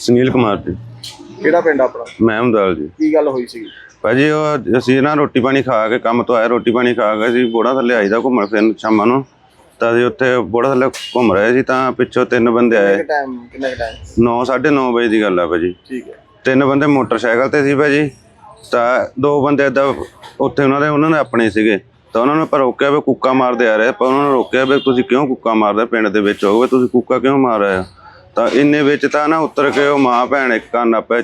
ਸੁਨੀਲ ਕੁਮਾਰ ਜੀ। ਕਿਹੜਾ ਪਿੰਡ ਆਪਣਾ? ਮਹਿਮਦਾਲ ਜੀ। ਕੀ ਗੱਲ ਹੋਈ ਸੀ? ਭਾਜੀ ਉਹ ਅਸੀਂ ਨਾ ਰੋਟੀ ਪਾਣੀ ਖਾ ਕੇ ਕੰਮ ਤੋਂ ਆਏ ਰੋਟੀ ਪਾਣੀ ਖਾ ਕੇ ਅਸੀਂ ਬੋੜਾ ਥੱਲੇ ਆਈਦਾ ਘੁੰਮਣ ਫਿਰਨ ਸ਼ਾਮਾਂ ਨੂੰ। ਤਾਂ ਅਸੀਂ ਉੱਥੇ ਬੋੜਾ ਥੱਲੇ ਘੁੰਮ ਰਹੇ ਸੀ ਤਾਂ ਪਿੱਛੋਂ ਤਿੰਨ ਬੰਦੇ ਆਏ। ਟਾਈਮ ਕਿੰਨਾ ਟਾਈਮ 9 9:30 ਵਜੇ ਦੀ ਗੱਲ ਆ ਭਾਜੀ। ਠੀਕ ਹੈ। ਤਿੰਨ ਬੰਦੇ ਮੋਟਰਸਾਈਕਲ ਤੇ ਸੀ ਭਾਜੀ। ਤਾਂ ਦੋ ਬੰਦੇ ਏਦਾਂ ਉੱਥੇ ਉਹਨਾਂ ਦੇ ਉਹਨਾਂ ਨੇ ਆਪਣੇ ਸੀਗੇ। ਤਾਂ ਉਹਨਾਂ ਨੇ ਪਰ ਰੋਕਿਆ ਵੀ ਕੁੱਕਾ ਮਾਰਦੇ ਆ ਰਹੇ। ਪਰ ਉਹਨਾਂ ਨੇ ਰੋਕਿਆ ਵੀ ਤੁਸੀਂ ਕਿਉਂ ਕੁੱਕਾ ਮਾਰਦੇ ਪਿੰਡ ਦੇ ਵਿੱਚ ਹੋਵੇ ਤੁਸੀਂ ਕੁੱਕਾ ਕਿਉਂ ਮਾਰ ਰਹੇ ਹੋ ਤਾਂ ਇੰਨੇ ਵਿੱਚ ਤਾਂ ਨਾ ਉੱਤਰ ਕੇ ਉਹ ਮਾਂ ਭੈਣ ਇੱਕ ਕੰਨ ਆਪੇ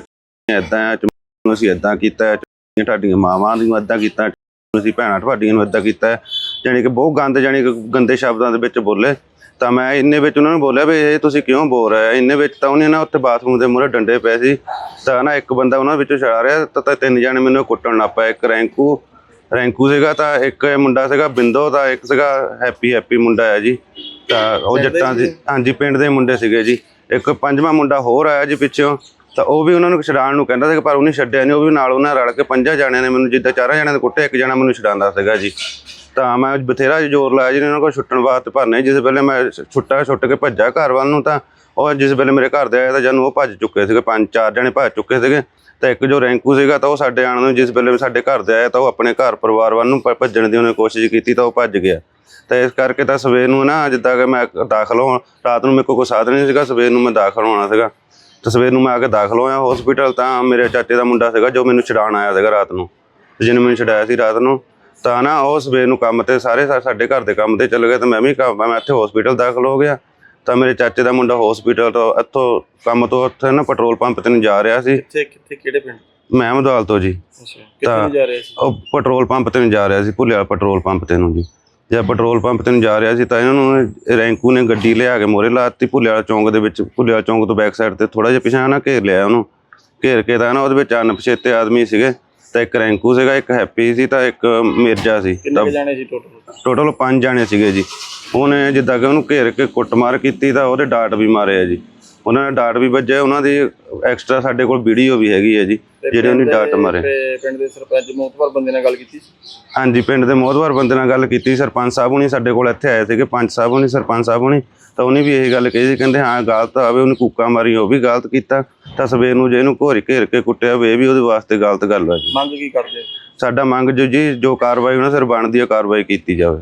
ਏਦਾਂ ਆ ਚੁੰਮ- ਅਸੀਂ ਏਦਾਂ ਕੀਤਾ ਤੁਹਾਡੀਆਂ ਮਾਵਾਂ ਦੀ ਏਦਾਂ ਕੀਤਾ ਤੁਸੀਂ ਭੈਣਾਂ ਤੁਹਾਡੀਆਂ ਨੂੰ ਏਦਾਂ ਕੀਤਾ। ਜਾਣੀ ਕਿ ਬਹੁਤ ਗੰਦ ਜਾਣੀ ਕਿ ਗੰਦੇ ਸ਼ਬਦਾਂ ਦੇ ਵਿੱਚ ਬੋਲੇ। ਤਾਂ ਮੈਂ ਇੰਨੇ ਵਿੱਚ ਉਹਨਾਂ ਨੂੰ ਬੋਲਿਆ ਵੀ ਇਹ ਤੁਸੀਂ ਕਿਉਂ ਬੋਲ ਰਹੇ ਹੋ ਇੰਨੇ ਵਿੱਚ ਤਾਂ ਉਹਨੇ ਨਾ ਉੱਥੇ ਬਾਥਰੂਮ ਦੇ ਮੂਹਰੇ ਡੰਡੇ ਪਏ ਸੀ। ਤਾਂ ਨਾ ਇੱਕ ਬੰਦਾ ਉਹਨਾਂ ਵਿੱਚੋਂ ਛੜਾ ਰਿਹਾ ਤਾਂ ਤਿੰਨ ਜਣੇ ਮੈਨੂੰ ਕੁੱਟਣ ਲੱਗ ਪਏ। ਇੱਕ ਰੈਂਕੂ ਰੈਂਕੂ ਸੀਗਾ ਤਾਂ ਇੱਕ ਮੁੰਡਾ ਸੀਗਾ ਬਿੰਦੋ ਤਾਂ ਇੱਕ ਸੀਗਾ ਹੈਪੀ ਹੈਪੀ ਮੁੰਡਾ ਹੈ ਜੀ। ਤਾਂ ਉਹ ਜੱਟਾਂ ਦੀ ਹਾਂਜੀ ਪਿੰਡ ਦੇ ਮੁੰਡੇ ਸੀਗੇ ਜੀ। ਇੱਕ ਪੰਜਵਾਂ ਮੁੰਡਾ ਹੋਰ ਆਇਆ ਜੀ ਪਿੱਛੋਂ, ਤਾਂ ਉਹ ਵੀ ਉਹਨਾਂ ਨੂੰ ਛਡਾਉਣ ਨੂੰ ਕਹਿੰਦਾ ਸੀ ਪਰ ਉਹਨੇ ਛੱਡਿਆ ਨਹੀਂ ਉਹ ਵੀ ਨਾਲ ਉਹਨਾਂ ਰਲ ਕੇ ਪੰਜਾਂ ਜਣਿਆਂ ਨੇ ਮੈਨੂੰ ਜਿੱਦਾਂ ਚਾਰਾਂ ਜਣਿਆਂ ਦੇ ਕੁੱਟਿਆ, ਇੱਕ ਜਣਾ ਮੈਨੂੰ ਛਡਾਉਂਦਾ ਸੀਗਾ ਜੀ। ਤਾਂ ਮੈਂ ਬਥੇਰਾ ਜ਼ੋਰ ਲਾਇਆ ਜੀ ਉਹਨਾਂ ਕੋਲ ਛੁੱਟਣ ਵਾਸਤੇ ਭਰਨੇ ਜਿਸ ਵੇਲੇ ਮੈਂ ਛੁੱਟਾ ਛੁੱਟ ਕੇ ਭੱਜਾ ਘਰ ਵੱਲ ਨੂੰ ਤਾਂ ਉਹ ਜਿਸ ਵੇਲੇ ਮੇਰੇ ਘਰ ਦੇ ਆਇਆ ਤਾਂ ਜਨ ਉਹ ਭੱਜ ਚੁੱਕੇ ਸੀਗੇ, ਪੰਜ ਚਾਰ ਜਣੇ ਭੱਜ ਚੁੱਕੇ ਸੀਗੇ, ਤਾਂ ਇੱਕ ਜੋ ਰੈਂਕੂ ਸੀਗਾ ਤਾਂ ਉਹ ਸਾਡੇ ਆਣ ਨੂੰ ਜਿਸ ਵੇਲੇ ਸਾਡੇ ਘਰ ਦੇ ਆਇਆ ਤਾਂ ਉਹ ਆਪਣੇ ਘਰ ਪਰਿਵਾਰ ਵੱਲ ਨੂੰ ਭੱਜਣ ਦੀ ਉਹਨੇ ਕੋਸ਼ਿਸ਼ ਕੀਤੀ ਤਾਂ ਉਹ ਭੱਜ ਗਿਆ। ਤਾਂ ਇਸ ਕਰਕੇ ਤਾਂ ਸਵੇਰ ਨੂੰ ਨਾ ਜਿੱਦਾਂ ਕਿ ਮੈਂ ਦਾਖਲ ਹੋਣ ਰਾਤ ਨੂੰ ਮੇਰੇ ਕੋਲ ਕੋਈ ਸਾਧਨ ਨਹੀਂ ਸੀਗਾ ਸਵੇਰ ਨੂੰ ਮੈਂ ਦਾਖਲ ਹੋਣਾ ਸੀਗਾ। ਤਾਂ ਸਵੇਰ ਨੂੰ ਮੈਂ ਆ ਕੇ ਦਾਖਲ ਹੋਇਆ ਹਸਪੀਟਲ ਤਾਂ ਮੇਰੇ ਚਾਚੇ ਦਾ ਮੁੰਡਾ ਸੀਗਾ ਜੋ ਮੈਨੂੰ ਛਡਾਉਣ ਆਇਆ ਸੀਗਾ ਰਾਤ ਨੂੰ। ਜਿਹਨੇ ਮੈਨੂੰ ਛਡਾਇਆ ਸੀ ਰਾਤ ਨੂੰ। ਤਾਂ ਨਾ ਉਹ ਸਵੇਰ ਨੂੰ ਕੰਮ ਤੇ ਸਾਰੇ ਸਾਡੇ ਘਰ ਦੇ ਕੰਮ ਤੇ ਚਲੇ ਗਏ ਤਾਂ ਮੈਂ ਵੀ ਕੰਮ ਮੈਂ ਇੱਥੇ ਹਸਪੀਟਲ ਦਾਖਲ ਹੋ ਗਿਆ। ਤਾਂ ਮੇਰੇ ਚਾਚੇ ਦਾ ਮੁੰਡਾ ਹਸਪੀਟਲ ਤੋਂ ਇੱਥੋਂ ਕੰਮ ਤੋਂ ਉੱਥੇ ਨਾ ਪੈਟਰੋਲ ਪੰਪ ਤੇ ਨੂੰ ਜਾ ਰਿਹਾ ਸੀ। ਕਿੱਥੇ ਕਿੱਥੇ ਕਿਹੜੇ ਪਿੰਡ? ਮਹਿਮਦਵਾਲ ਤੋਂ ਜੀ। ਅੱਛਾ ਕਿੱਥੇ ਜਾ ਰਹੇ ਸੀ? ਉਹ ਪੈਟਰੋਲ ਪੰਪ ਤੇ ਨੂੰ ਜਾ ਰਿਹਾ ਸੀ ਭੁੱਲਿਆ ਪੈਟਰੋਲ ਪੰਪ ਤੇ ਨੂੰ ਜੀ। ਜਦ ਪੈਟਰੋਲ ਪੰਪ ਤੇ ਨੂੰ ਜਾ ਰਿਹਾ ਸੀ ਤਾਂ ਇਹਨਾਂ ਨੂੰ ਰੈਂਕੂ ਨੇ ਗੱਡੀ ਲਿਆ ਕੇ ਮੋਰੇ ਲਾਤੀ ਭੁੱਲਿਆ ਚੌਂਕ ਦੇ ਵਿੱਚ ਭੁੱਲਿਆ ਚੌਂਕ ਤੋਂ ਬੈਕ ਸਾਈਡ ਤੇ ਥੋੜਾ ਜਿਹਾ ਪਿਛਾਂ ਨਾ ਘੇਰ ਲਿਆ ਉਹਨੂੰ। ਘੇਰ ਕੇ ਤਾਂ ਨਾ ਉਹਦੇ ਵਿੱਚ ਅਣਪਛਾਤੇ ਆਦਮੀ ਸੀਗੇ ਤਾਂ ਇੱਕ ਰੈਂਕੂ ਸੀਗਾ ਇੱਕ ਹੈਪੀ ਸੀ ਤਾਂ ਇੱਕ ਮਿਰਜ਼ਾ ਸੀ। ਕਿੰਨੇ ਜਾਣੇ ਸੀ ਟੋਟਲ ਟੋਟਲ ਪੰਜ ਜਾਣੇ ਸੀਗੇ ਜੀ। ਉਹਨੇ ਜਿੱਦਾਂ ਕਿ ਉਹਨੂੰ ਘੇਰ ਕੇ ਕੁੱਟਮਾਰ ਕੀਤੀ ਤਾਂ ਉਹਦੇ ਡਾਟ ਵੀ ਮਾਰੇ ਆ ਜੀ। ਉਹਨਾਂ ਨੇ ਡਾਟ ਵੀ ਵੱਜੇ ਉਹਨਾਂ ਦੀ ਐਕਸਟਰਾ ਸਾਡੇ ਕੋਲ ਵੀਡੀਓ ਵੀ ਹੈਗੀ ਹੈ ਜੀ ਜਿਹੜੇ ਉਹਨੇ ਡਾਟ ਮਾਰੇ। ਤੇ ਪਿੰਡ ਦੇ ਸਰਪੰਚ ਮੋਤਬਰ ਬੰਦੇ ਨਾਲ ਗੱਲ ਕੀਤੀ ਸੀ? ਹਾਂਜੀ ਪਿੰਡ ਦੇ ਮੋਹਦਵਾਰ ਬੰਦੇ ਨਾਲ ਗੱਲ ਕੀਤੀ ਸਰਪੰਚ ਸਾਹਿਬ ਹੁਣੀ ਸਾਡੇ ਕੋਲ ਇੱਥੇ ਆਏ ਸੀਗੇ ਪੰਚ ਸਾਹਿਬ ਹੁਣੀ ਸਰਪੰਚ ਸਾਹਿਬ ਹੁਣੀ ਤਾਂ ਉਹਨੇ ਵੀ ਇਹੀ ਗੱਲ ਕਹੀ ਸੀ ਕਹਿੰਦੇ ਹਾਂ ਗਲਤ ਆਵੇ ਉਹਨੇ ਕੂਕਾ ਮਾਰੀ ਉਹ ਵੀ ਗਲਤ ਕੀਤਾ ਤਾਂ ਸਵੇਰ ਨੂੰ ਜੇ ਇਹਨੂੰ ਘੋਰੀ ਘੇਰ ਕੇ ਕੁੱਟਿਆ ਇਹ ਵੀ ਉਹਦੇ ਵਾਸਤੇ ਗਲਤ ਗੱਲ ਆ ਜੀ। ਮੰਗ ਕੀ ਕਰਦੇ? ਸਾਡਾ ਮੰਗ ਜੋ ਜੀ ਜੋ ਕਾਰਵਾਈ ਉਹਨਾਂ ਸਿਰ ਬਣਦੀ ਹੈ ਕਾਰਵਾਈ ਕੀਤੀ ਜਾਵੇ।